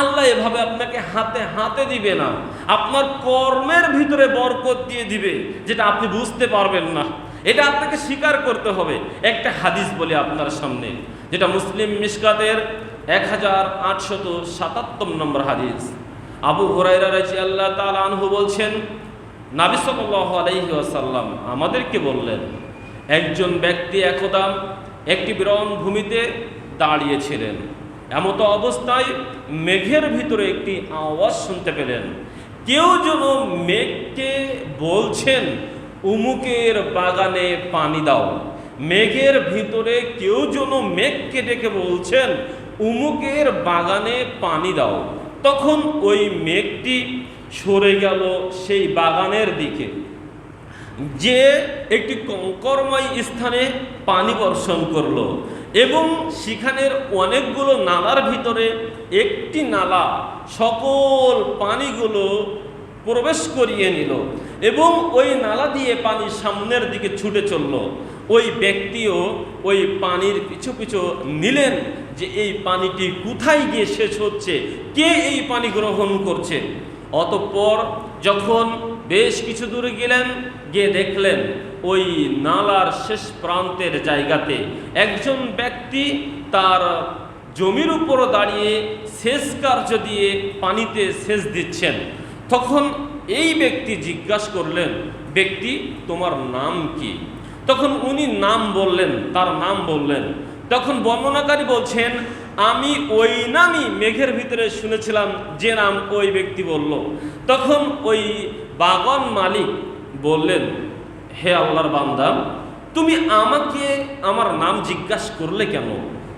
আল্লাহ এভাবে আপনাকে হাতে হাতে দিবে না। আপনার কর্মের ভিতরে বরকত দিয়ে দিবে, যেটা আপনি বুঝতে পারবেন না। এটা আপনাকে স্বীকার করতে হবে। একটা হাদিস বলি আপনার সামনে, যেটা মুসলিম মিসকাতের এক হাজার আটশত সাতাত্তর নম্বর হাদিস। আবু আল্লাহ আনহু বলছেন, নাবি সাল্লাল্লাহু আলাইহি আমাদেরকে বললেন, একজন ব্যক্তি একদা একটি বিরন ভূমিতে দাঁড়িয়েছিলেন। এমতো অবস্থায় মেঘের ভিতরে একটি আওয়াজ শুনতে পেলেন। কেউ যেন মেঘকে বলছেন, উমুকের বাগানে পানি দাও। মেঘের ভিতরে কেউ যেন মেঘকে ডেকে বলছেন, উমুকের বাগানে পানি দাও। তখন ওই মেঘটি সরে গেল সেই বাগানের দিকে। যে একটি কঙ্করময় স্থানে পানি বর্ষণ করল এবং সেখানের অনেকগুলো নালার ভিতরে একটি নালা সকল পানিগুলো প্রবেশ করিয়ে নিল এবং ওই নালা দিয়ে পানি সামনের দিকে ছুটে চলল। ওই ব্যক্তিও ওই পানির পিছু পিছু নিলেন যে এই পানিটি কোথায় গিয়ে শেষ হচ্ছে? কে এই পানি গ্রহণ করছে? অতঃপর যখন বেশ কিছু দূরে গেলেন, গিয়ে দেখলেন ওই নালার শেষ প্রান্তের জায়গাতে একজন ব্যক্তি তার জমির উপর দাঁড়িয়ে সেচ কার্য দিয়ে পানিতে সেচ দিচ্ছেন। তখন এই ব্যক্তি জিজ্ঞাসা করলেন, ব্যক্তি, তোমার নাম কি? তখন উনি নাম বললেন, তার নাম বললেন। তখন বর্ণনাকারী বলছেন, আমি ওই নামই মেঘের ভিতরে শুনেছিলাম, যে নাম ওই ব্যক্তি বলল। তখন ওই বাগান মালিক বললেন, হে আল্লাহর বান্দা, তুমি আমাকে আমার নাম জিজ্ঞাসা করলে কেন?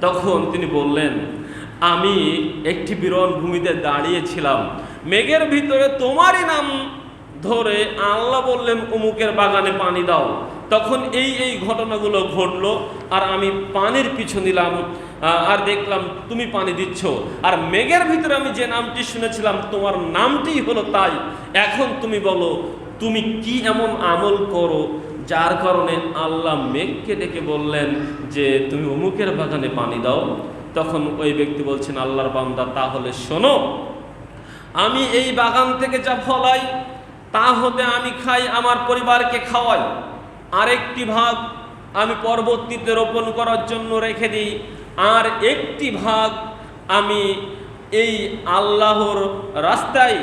তখন তিনি বললেন, আমি একটি বিরল ভূমিতে দাঁড়িয়েছিলাম। মেঘের ভিতরে তোমারই নাম ধরে আল্লাহ বললেন, অমুকের বাগানে পানি দাও তখন এই এই ঘটনাগুলো ঘটলো, আর আমি পানির পিছু নিলাম আর দেখলাম তুমি পানি দিচ্ছ। আর মেঘের ভিতরে আমি যে নামটি শুনেছিলাম, তোমার নামটি হলো তাই। এখন তুমি বলো, তুমি কি এমন আমল করো, যার কারণে আল্লাহ মেঘকে ডেকে বললেন যে, তুমি অমুকের বাগানে পানি দাও। তখন ওই ব্যক্তি বলছেন, আল্লাহর বান্দা, তাহলে শোনো, আমি এই বাগান থেকে যা ফলাই তা হতে আমি খাই, আমার পরিবারকে খাওয়াই। আরেকটি ভাগ আমি পরবর্তীতে রোপণ করার জন্য রেখে দিই, আর একটি ভাগ আমি এই আল্লাহর রাস্তায়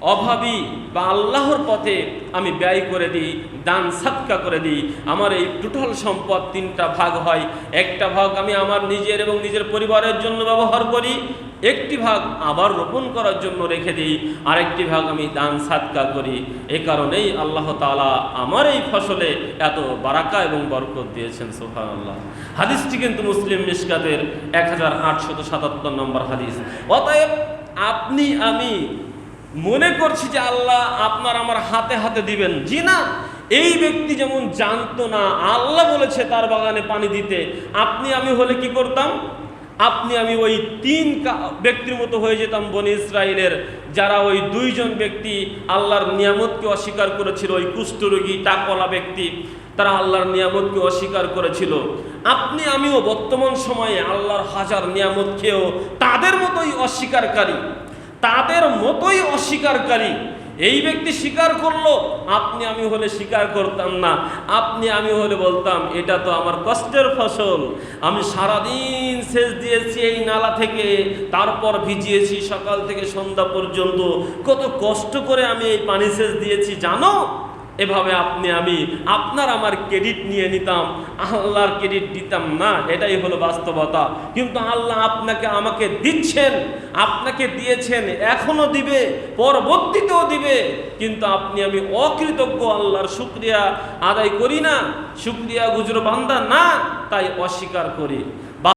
অভাবী বা আল্লাহর পথে আমি ব্যয় করে দিই, দান সাতকা করে দিই, আমার এই টোটাল সম্পদ তিনটা ভাগ হয়। একটা ভাগ আমি আমার নিজের এবং নিজের পরিবারের জন্য ব্যবহার করি, একটি ভাগ আবার রোপণ করার জন্য রেখে দিই, আরেকটি ভাগ আমি দান সাতকা করি। এ কারণেই আল্লাহ তাআলা আমার এই ফসলে এত বারাকা এবং বরকত দিয়েছেন সোহান আল্লাহ হাদিসটি কিন্তু মুসলিম মিসকাতের এক হাজার আটশত সাতাত্তর নম্বর হাদিস। অতএব আপনি, আমি মনে করছি যে আল্লাহ আপনার আমার হাতে হাতে দিবেন। জি না, এই ব্যক্তি যেমন জানতো না, আল্লাহ বলেছে তার বাগানে পানি দিতে। আপনি, আমি হলে কি করতাম? আপনি, আমি ওই তিন ব্যক্তির মতো হয়ে যেতাম বনি ইসরায়েলের যারা ওই দুইজন ব্যক্তি আল্লাহর নিয়ামতকে অস্বীকার করেছিল, ওই কুষ্ঠরোগী টাকলা ব্যক্তি, তারা আল্লাহর নিয়ামতকে অস্বীকার করেছিল। আপনি, আমিও বর্তমান সময়ে আল্লাহর হাজার নিয়ামত খেয়েও তাদের মতোই অস্বীকারী তাদের মতোই অস্বীকারী এই ব্যক্তি স্বীকার করল, আপনি আমি হলে স্বীকার করতাম না, আপনি আমি হলে বলতাম, এটা তো আমার কষ্টের ফসল। আমি সারাদিন সেচ দিয়েছি এই নালা থেকে, তারপর ভিজিয়েছি সকাল থেকে সন্ধ্যা পর্যন্ত। কত কষ্ট করে আমি এই পানি সেচ দিয়েছি, জানো? এভাবে আপনি, আমি আপনার আমার ক্রেডিট নিয়ে নিতাম, আল্লাহর ক্রেডিট দিতাম না, এটাই হলো বাস্তবতা। কিন্তু আল্লাহ আপনাকে আমাকে দিচ্ছেন, আপনাকে দিয়েছেন, এখনও দিবে, পরবর্তীতেও দিবে। কিন্তু আপনি, আমি অকৃতজ্ঞ, আল্লাহর শুক্রিয়া আদায় করি না, শুক্রিয়া গুজর বান্দা না, তাই অস্বীকার করি।